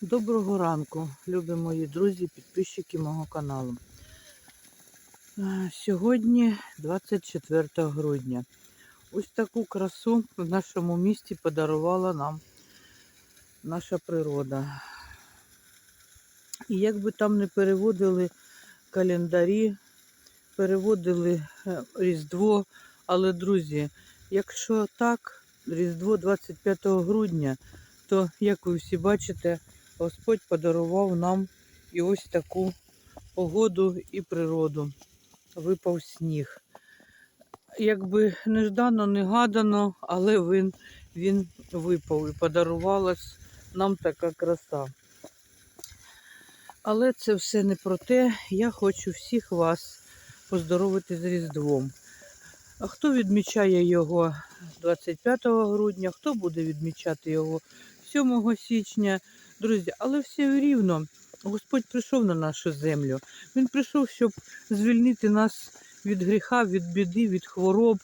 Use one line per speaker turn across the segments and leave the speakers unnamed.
Доброго ранку, любі мої друзі, підписчики мого каналу. Е, Сьогодні 24 грудня. Ось таку красу в нашому місті подарувала нам наша природа. І як би там не переводили календарі, переводили е, Різдво, але, друзі, якщо так, Різдво 25 грудня, то, як ви всі бачите, Господь подарував нам і ось таку погоду і природу. Випав сніг. Якби неждано, негадано, але він, він випав і подарувалась нам така краса. Але це все не про те. Я хочу всіх вас поздоровити з Різдвом. А хто відмічає його 25 грудня, хто буде відмічати його 7 січня, друзі, але все рівно Господь прийшов на нашу землю. Він прийшов, щоб звільнити нас від гріха, від біди, від хвороб.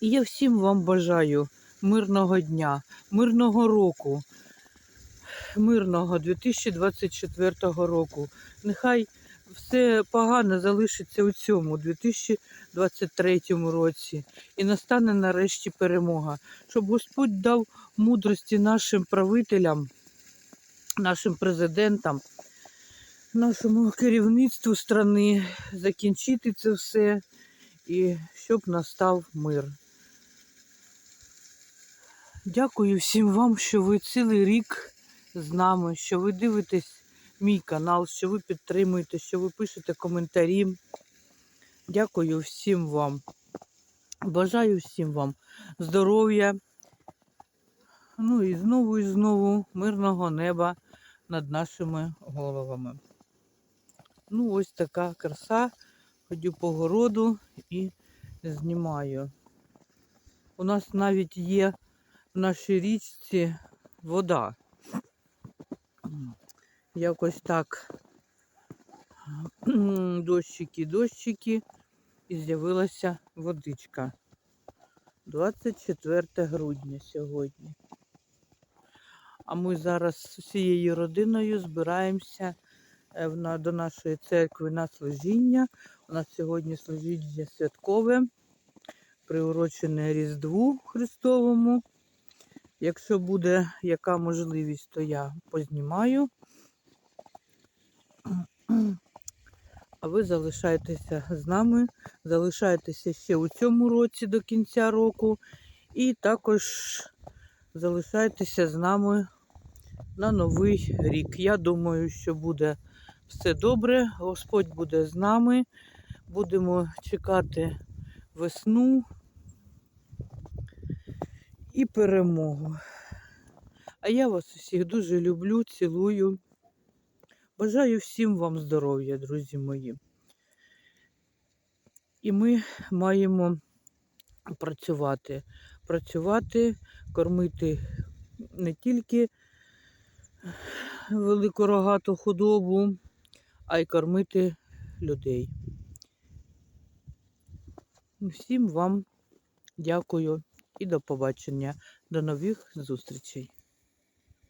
І я всім вам бажаю мирного дня, мирного року, мирного 2024 року. Нехай все погане залишиться у цьому 2023 році. І настане нарешті перемога, щоб Господь дав мудрості нашим правителям, нашим президентам, нашому керівництву страни закінчити це все і щоб настав мир. Дякую всім вам, що ви цілий рік з нами, що ви дивитесь мій канал, що ви підтримуєте, що ви пишете коментарі. Дякую всім вам. Бажаю всім вам здоров'я. Ну і знову і знову мирного неба над нашими головами. Ну, ось така краса. Ходю по городу і знімаю. У нас навіть є в нашій річці вода. Якось так дощики, дощики, і з'явилася водичка. 24 грудня сьогодні. А ми зараз з усією родиною збираємося е, до нашої церкви на служіння. У нас сьогодні служіння святкове, приурочене Різдву Христовому. Якщо буде яка можливість, то я познімаю. А ви залишайтеся з нами, залишайтеся ще у цьому році до кінця року. І також залишайтеся з нами на новий рік. Я думаю, що буде все добре. Господь буде з нами. Будемо чекати весну і перемогу. А я вас усіх дуже люблю, цілую. Бажаю всім вам здоров'я, друзі мої. І ми маємо працювати. Працювати, кормити не тільки велику рогату худобу, а й кормити людей. Всім вам дякую і до побачення. До нових зустрічей.